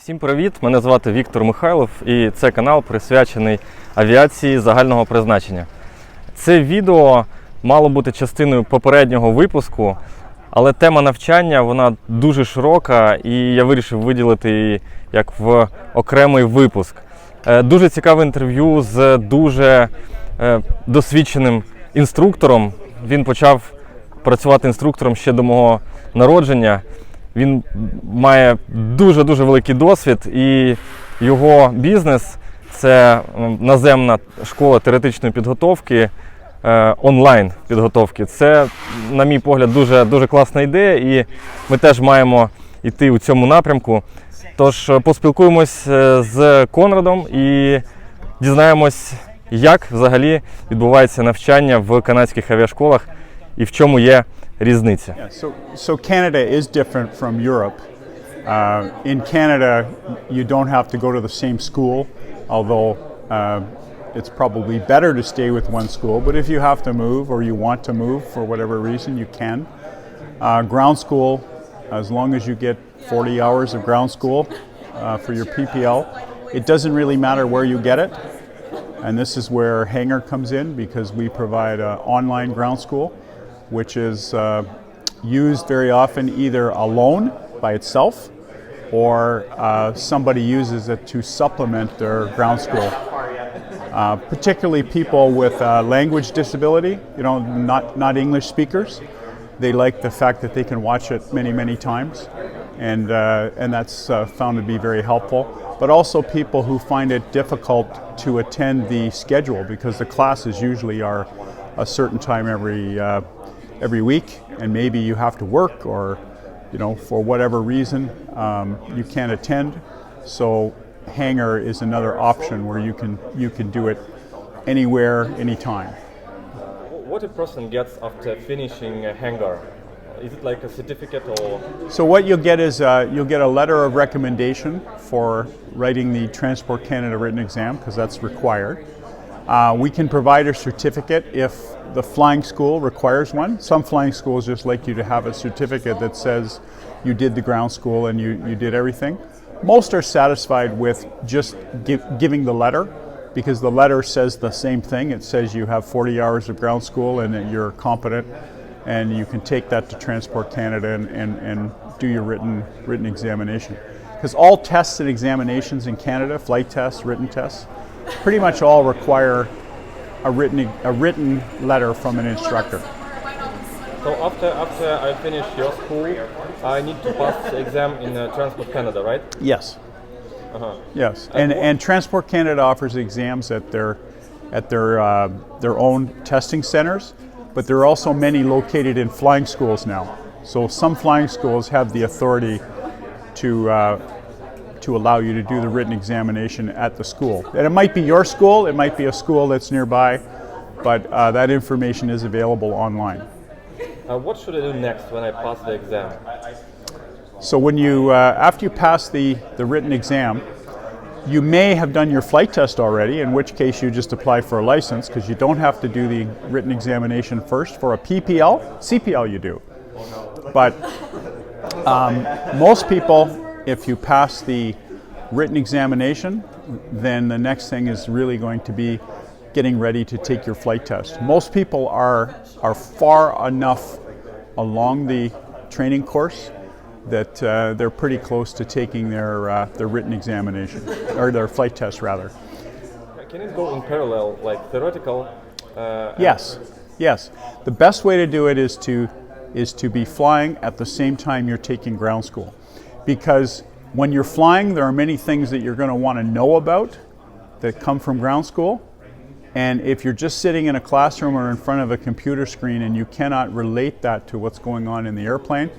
Всім привіт! Мене звати Віктор Михайлов і це канал присвячений авіації загального призначення. Це відео мало бути частиною попереднього випуску, але тема навчання вона дуже широка, і я вирішив виділити її як в окремий випуск. Е, Дуже цікаве інтерв'ю з дуже е, досвідченим інструктором. Він почав працювати інструктором ще до мого народження. Він має дуже дуже великий досвід, і його бізнес це наземна школа теоретичної підготовки, е, онлайн підготовки. Це, на мій погляд, дуже дуже класна ідея, і ми теж маємо йти у цьому напрямку. Тож е, поспілкуємось е, з Конрадом і дізнаємось, як взагалі відбувається навчання в канадських авіашколах і в чому є різниця. Yeah, so, so Canada is different from Europe. Uh, in Canada, you don't have to go to the same school, although uh, it's probably better to stay with one school. But if you have to move or you want to move for whatever reason, you can. Uh, ground school, as long as you get 40 hours of ground school uh, for your PPL, it doesn't really matter where you get it. And this is where Hanger comes in because we provide an online ground school, which is uh, used very often either alone by itself or uh, somebody uses it to supplement their ground school. Uh, particularly people with uh, language disability, you know, not, not English speakers. They like the fact that they can watch it many, many times, and, uh, and that's uh, found to be very helpful. But also people who find it difficult to attend the schedule because the classes usually are a certain time every, uh, every week, and maybe you have to work or, you know, for whatever reason, um, you can't attend. So Hanger is another option where you can you can do it anywhere, anytime. What a person gets after finishing a hangar? Is it like a certificate or? So what you'll get is uh, you'll get a letter of recommendation for writing the Transport Canada written exam because that's required. Uh, we can provide a certificate if the flying school requires one. Some flying schools just like you to have a certificate that says you did the ground school and you, you did everything. Most are satisfied with just gi- giving the letter because the letter says the same thing. It says you have 40 hours of ground school and that you're competent and you can take that to Transport Canada and, and, and do your written, written examination. Because all tests and examinations in Canada, flight tests, written tests, pretty much all require a written, a written letter from an instructor. So after after I finish your school, I need to pass the exam in uh, Transport Canada, right? Yes. Uh-huh. Yes, and, and Transport Canada offers exams at their at their uh, their own testing centers, but there are also many located in flying schools now. So some flying schools have the authority to uh, to allow you to do the written examination at the school. And it might be your school, it might be a school that's nearby, but uh, that information is available online. Uh, what should I do next when I pass the exam? So when you, uh, after you pass the, the written exam, you may have done your flight test already, in which case you just apply for a license because you don't have to do the written examination first. For a PPL, CPL you do. But um, most people, if you pass the written examination, then the next thing is really going to be getting ready to take your flight test. Most people are, are far enough along the training course that uh, they're pretty close to taking their, uh, their written examination, or their flight test rather. Can it go in parallel, like theoretical? Uh, Yes, yes. The best way to do it is to is to be flying at the same time you're taking ground school, because when you're flying, there are many things that you're going to want to know about that come from ground school. And if you're just sitting in a classroom or in front of a computer screen and you cannot relate that to what's going on in the airplane,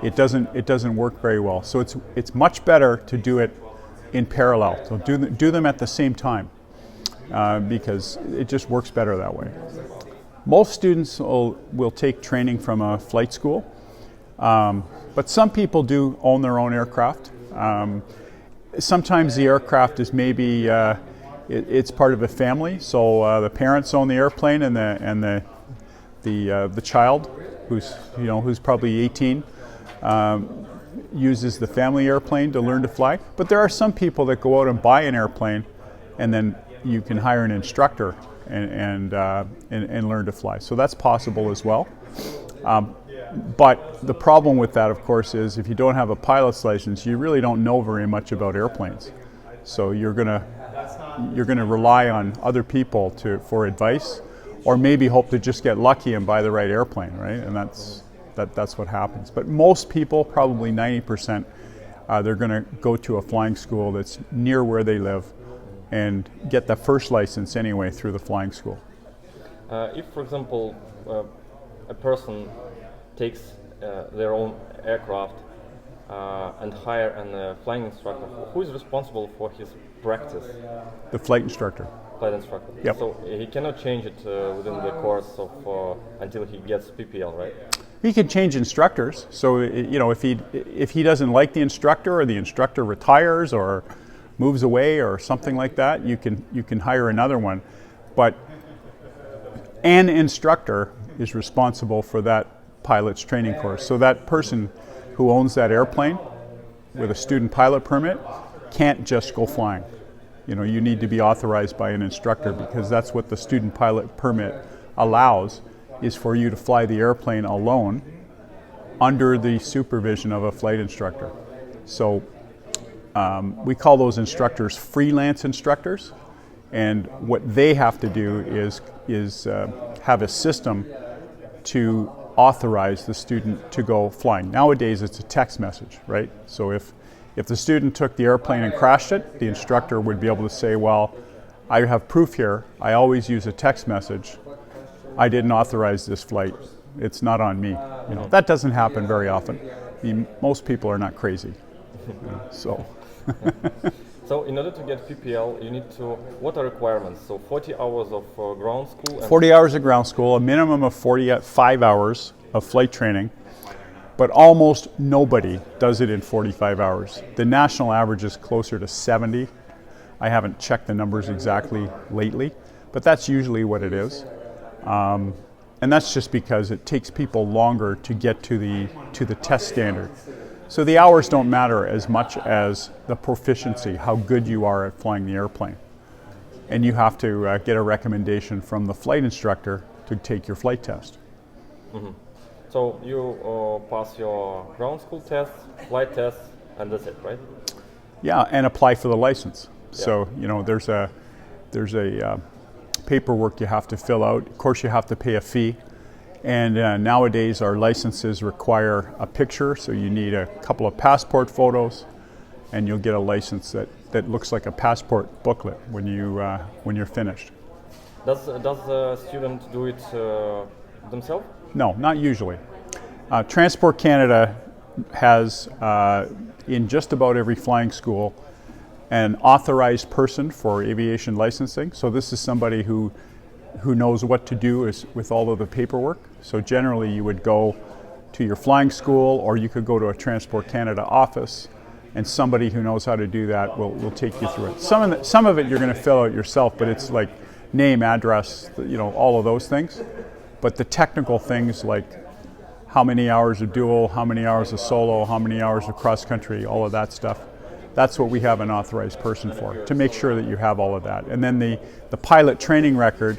it doesn't it doesn't work very well. So it's it's much better to do it in parallel. So do th- do them at the same time uh, because it just works better that way. Most students will, will take training from a flight school, um, but some people do own their own aircraft. Um, sometimes the aircraft is maybe uh, it, it's part of a family, so uh, the parents own the airplane and the and the the uh, the child, who's you know who's probably 18, um, uses the family airplane to learn to fly, but there are some people that go out and buy an airplane, and then you can hire an instructor and and, uh, and, and learn to fly. So that's possible as well. Um, but the problem with that, of course, is if you don't have a pilot's license, you really don't know very much about airplanes. So you're gonna you're gonna rely on other people to for advice, or maybe hope to just get lucky and buy the right airplane, right? And that's that that's what happens. But most people, probably 90%, uh, they're gonna go to a flying school that's near where they live, and get the first license anyway through the flying school. Uh, if, for example, uh, a person takes uh, their own aircraft uh, and hire a uh, flying instructor, who is responsible for his practice? The flight instructor. Flight instructor. Yep. So he cannot change it uh, within the course of uh, until he gets PPL, right? He can change instructors. So you know, if he if he doesn't like the instructor, or the instructor retires, or moves away, or something like that, you can you can hire another one. But an instructor is responsible for that pilot's training course. So that person who owns that airplane with a student pilot permit can't just go flying. You know, you need to be authorized by an instructor because that's what the student pilot permit allows is for you to fly the airplane alone under the supervision of a flight instructor. So um, we call those instructors freelance instructors, and what they have to do is is uh, have a system to authorize the student to go flying. Nowadays, it's a text message, right? So if if the student took the airplane and crashed it, the instructor would be able to say, "Well, I have proof here. I always use a text message. I didn't authorize this flight. It's not on me." You know that doesn't happen very often. I mean, most people are not crazy, so. So in order to get PPL, you need to. What are requirements? So 40 hours of uh, ground school. And 40 hours of ground school, a minimum of 45 hours of flight training, but almost nobody does it in 45 hours. The national average is closer to 70. I haven't checked the numbers exactly lately, but that's usually what it is. Um, and that's just because it takes people longer to get to the to the test standard. So the hours don't matter as much as the proficiency, how good you are at flying the airplane and you have to uh, get a recommendation from the flight instructor to take your flight test. So you uh, pass your ground school test, flight test, and that's it, right? Yeah, and apply for the license. So you know, there's a there's a uh, paperwork you have to fill out. Of course, you have to pay a fee. And uh, nowadays, our licenses require a picture, so you need a couple of passport photos, and you'll get a license that, that looks like a passport booklet when you uh, when you're finished. Does does the student do it uh, themselves? No, not usually. Uh, Transport Canada has, uh, in just about every flying school, an authorized person for aviation licensing. So this is somebody who who knows what to do is, with all of the paperwork. So generally, you would go to your flying school, or you could go to a Transport Canada office, and somebody who knows how to do that will, will take you through it. Some of, the, some of it you're going to fill out yourself, but it's like name, address, you know, all of those things. But the technical things like how many hours of dual, how many hours of solo, how many hours of cross country, all of that stuff. That's what we have an authorized person for, to make sure that you have all of that. And then the, the pilot training record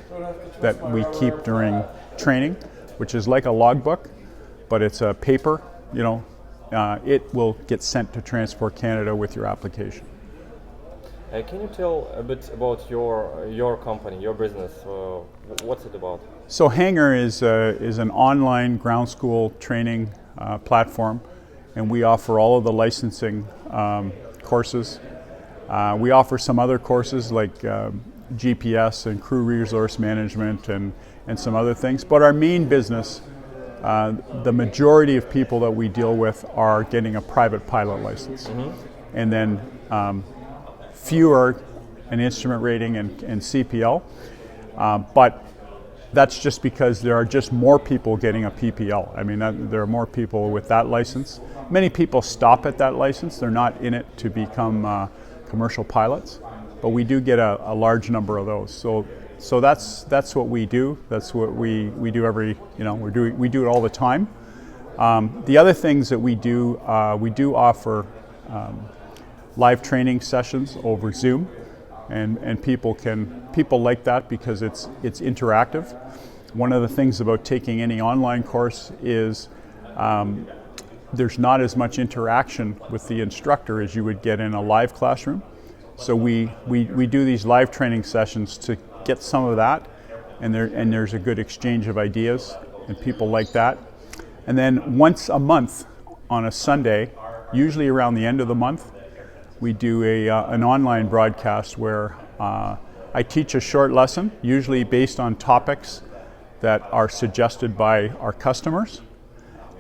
that we keep during training, which is like a logbook, but it's a paper, you know, uh, it will get sent to Transport Canada with your application. Uh, can you tell a bit about your your company, your business? Uh, what's it about? So Hanger is, uh, is an online ground school training uh, platform, and we offer all of the licensing um, courses. Uh, we offer some other courses like um GPS and crew resource management and, and some other things. But our main business, uh, the majority of people that we deal with are getting a private pilot license. And then um, fewer an instrument rating and, and CPL. Uh, but that's just because there are just more people getting a PPL. I mean, that, there are more people with that license. Many people stop at that license. They're not in it to become uh, commercial pilots, but we do get a, a large number of those. So, so that's that's what we do. That's what we, we do every you know we do we do it all the time. Um, the other things that we do, uh, we do offer um, live training sessions over Zoom, and, and people can people like that because it's it's interactive. One of the things about taking any online course is um, there's not as much interaction with the instructor as you would get in a live classroom. So we, we, we do these live training sessions to get some of that, and, there, and there's a good exchange of ideas, and people like that. And then once a month on a Sunday, usually around the end of the month, we do a, uh, an online broadcast where uh, I teach a short lesson, usually based on topics that are suggested by our customers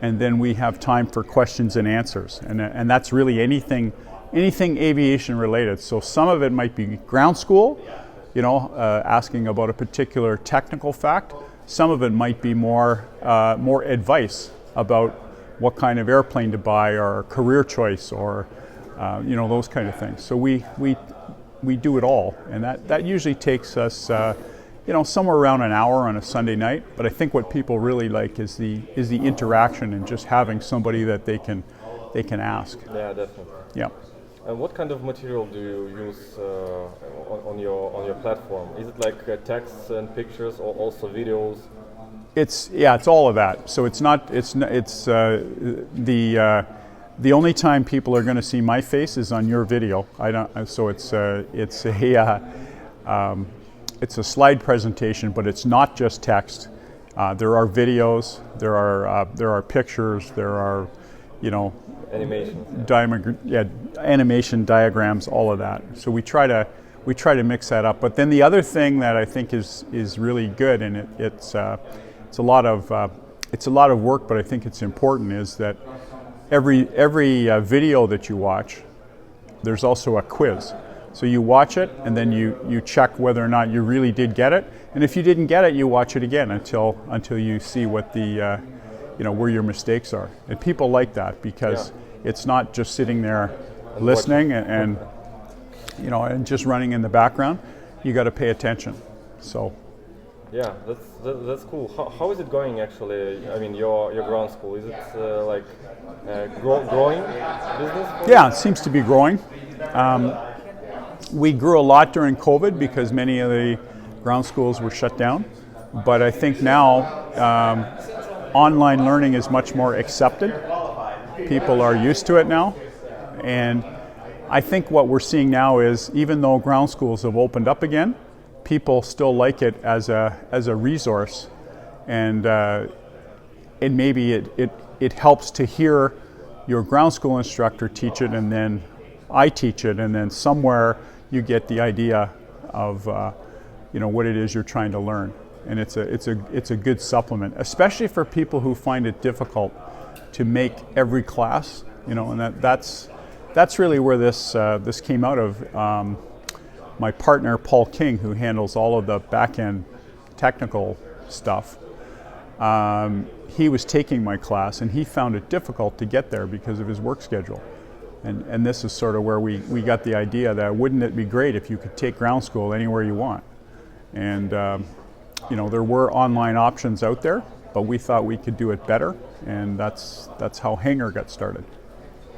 and then we have time for questions and answers. And, and that's really anything, anything aviation related. So some of it might be ground school, you know, uh, asking about a particular technical fact. Some of it might be more, uh, more advice about what kind of airplane to buy or career choice or, uh, you know, those kind of things. So we, we, we do it all. And that, that usually takes us, uh, you know, somewhere around an hour on a Sunday night. But I think what people really like is the is the interaction and just having somebody that they can they can ask. Yeah, definitely. Yeah. And what kind of material do you use uh, on, on your on your platform? Is it like uh, texts and pictures, or also videos? It's yeah, it's all of that. So it's not it's it's uh, the uh, the only time people are going to see my face is on your video. I don't. So it's uh, it's a uh, um, it's a slide presentation, but it's not just text. Uh, there are videos, there are uh, there are pictures, there are, you know, Animation. diagram, yeah, animation diagrams, all of that. So we try to we try to mix that up. But then the other thing that I think is is really good, and it, it's uh, it's a lot of uh, it's a lot of work, but I think it's important, is that every every uh, video that you watch, there's also a quiz. So you watch it, and then you, you check whether or not you really did get it. And if you didn't get it, you watch it again until until you see what the uh, you know where your mistakes are. And people like that because it's not just sitting there listening and, and you know and just running in the background. You got to pay attention. So Yeah, that's that, that's cool. How, how is it going actually? I mean, your your ground school is it uh, like uh, grow, growing business? yeah, it seems to be growing. Um, we grew a lot during COVID because many of the ground schools were shut down. But I think now um, online learning is much more accepted. People are used to it now. And I think what we're seeing now is even though ground schools have opened up again, people still like it as a, as a resource. And, uh, and maybe it, it, it helps to hear your ground school instructor teach it and then I teach it, and then somewhere you get the idea of uh, you know what it is you're trying to learn, and it's a it's a it's a good supplement, especially for people who find it difficult to make every class. You know, and that that's that's really where this uh, this came out of. Um, my partner Paul King, who handles all of the back end technical stuff, um, he was taking my class and he found it difficult to get there because of his work schedule. And, and this is sort of where we, we got the idea that wouldn't it be great if you could take ground school anywhere you want? And um, you know, there were online options out there, but we thought we could do it better, and that's, that's how Hanger got started.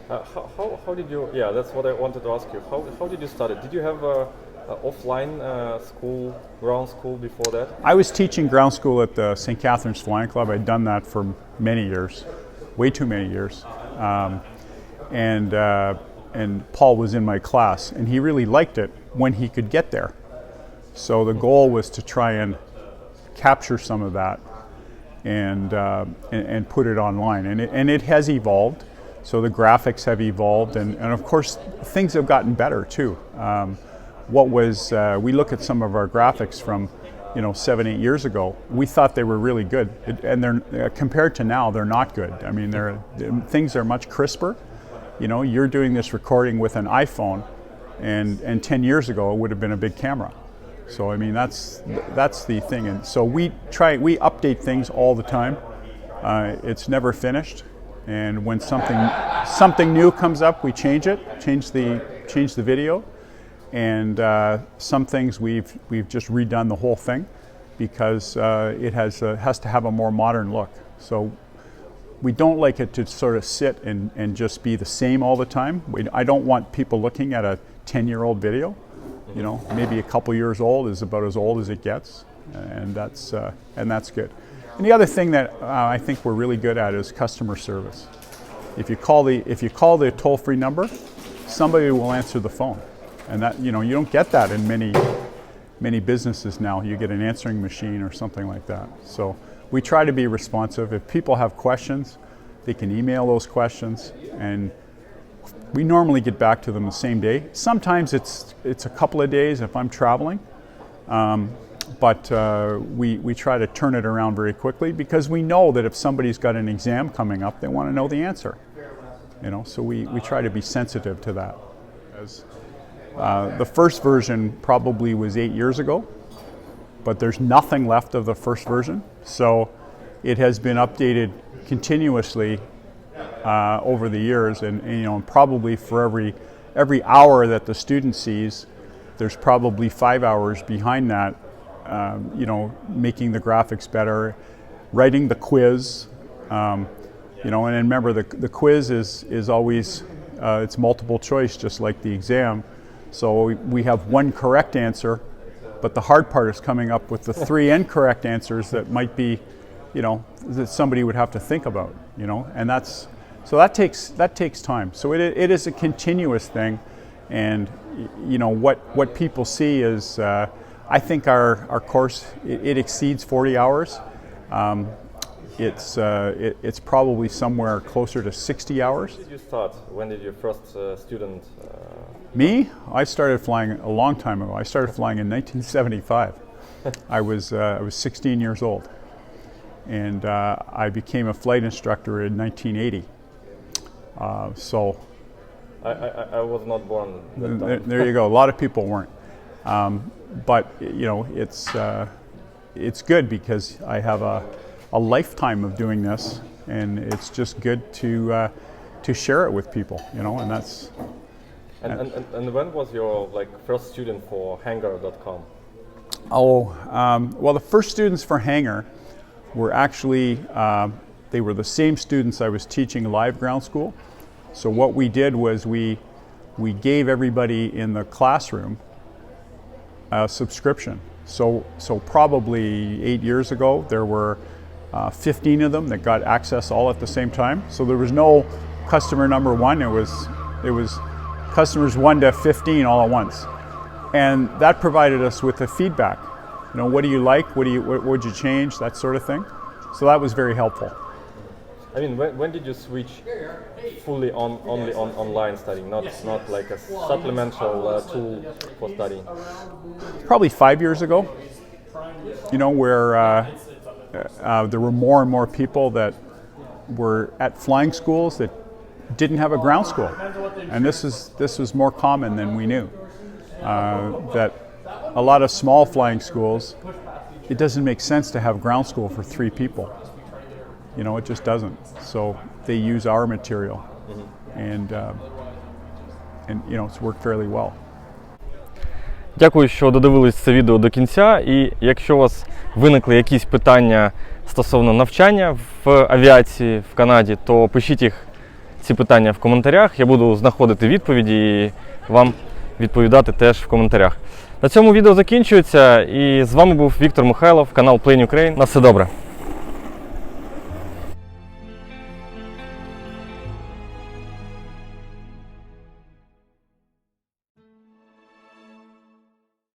Uh, how, how, how did you? Yeah, that's what I wanted to ask you. How, how did you start it? Did you have a, offline uh, school, ground school before that? I was teaching ground school at the St. Catharines Flying Club. I'd done that for many years, way too many years. Um, and, uh, and Paul was in my class, and he really liked it when he could get there. So the goal was to try and capture some of that and, uh, and, and put it online. And it, and it has evolved. So the graphics have evolved, and, and of course, things have gotten better too. Um, what was, uh, we look at some of our graphics from, you know, seven, eight years ago, we thought they were really good. It, and they're, uh, compared to now, they're not good. I mean, they're, things are much crisper. You know, you're doing this recording with an iPhone, and, and 10 years ago, it would have been a big camera. So I mean that's that's the thing, and so we try we update things all the time. Uh, it's never finished, and when something something new comes up, we change it, change the change the video, and uh, some things we've we've just redone the whole thing because uh, it has uh, has to have a more modern look. So we don't like it to sort of sit and, and just be the same all the time. We, I don't want people looking at a 10 year old video. You know, maybe a couple years old is about as old as it gets, and that's, uh, and that's good. And the other thing that uh, I think we're really good at is customer service. If you call the, if you call the toll free number, somebody will answer the phone. And that, you know, you don't get that in many, many businesses now. You get an answering machine or something like that. So we try to be responsive. If people have questions, they can email those questions and we normally get back to them the same day. Sometimes it's it's a couple of days if I'm traveling, um, but uh, we we try to turn it around very quickly because we know that if somebody's got an exam coming up, they want to know the answer. You know, so we, we try to be sensitive to that. As, uh, the first version probably was eight years ago, but there's nothing left of the first version. So it has been updated continuously uh, over the years, and, and, you know, probably for every every hour that the student sees, there's probably five hours behind that. Um, you know, making the graphics better, writing the quiz. Um, you know, and remember the the quiz is is always uh, it's multiple choice, just like the exam. So we, we have one correct answer, but the hard part is coming up with the three incorrect answers that might be, you know, that somebody would have to think about. You know, and that's so that takes that takes time. So it, it is a continuous thing, and you know what what people see is. Uh, I think our, our course it, it exceeds 40 hours. Um, it's uh, it, it's probably somewhere closer to 60 hours. When did you start? When did your first uh, student? Uh, Me, I started flying a long time ago. I started flying in 1975. I was uh, I was 16 years old, and uh, I became a flight instructor in 1980. Uh, so I, I, I was not born that there, there you go. A lot of people weren't, um, but you know it's uh, it's good because I have a, a lifetime of doing this, and it's just good to uh, to share it with people. You know, and that's And, and, and, and when was your like first student for Hangar.com? Oh, um, well, the first students for Hanger were actually, um, they were the same students I was teaching live ground school. So what we did was we, we gave everybody in the classroom a subscription. So, so probably eight years ago, there were uh, 15 of them that got access all at the same time. So there was no customer number one. It was, it was customers one to 15 all at once and that provided us with the feedback. You know, what do you like? What do you what would you change? That sort of thing. So that was very helpful. I mean, when, when did you switch fully on only on online studying, not not like a supplemental uh, tool for studying? Probably five years ago. You know, where uh, uh, there were more and more people that were at flying schools that didn't have a ground school, and this is this was more common than we knew. Uh, that a lot of small flying schools, it doesn't make sense to have ground school for three people. You know, it just doesn't. So they use our material, and uh, and you know it's worked fairly well. Дякую, що додивились це відео до кінця. І якщо у вас виникли якісь питання стосовно навчання в авіації в Канаді, то пишіть їх ці питання в коментарях. Я буду знаходити відповіді і вам відповідати теж в коментарях. На цьому відео закінчується. І з вами був Віктор Михайлов, канал Plane Ukraine. На все добре.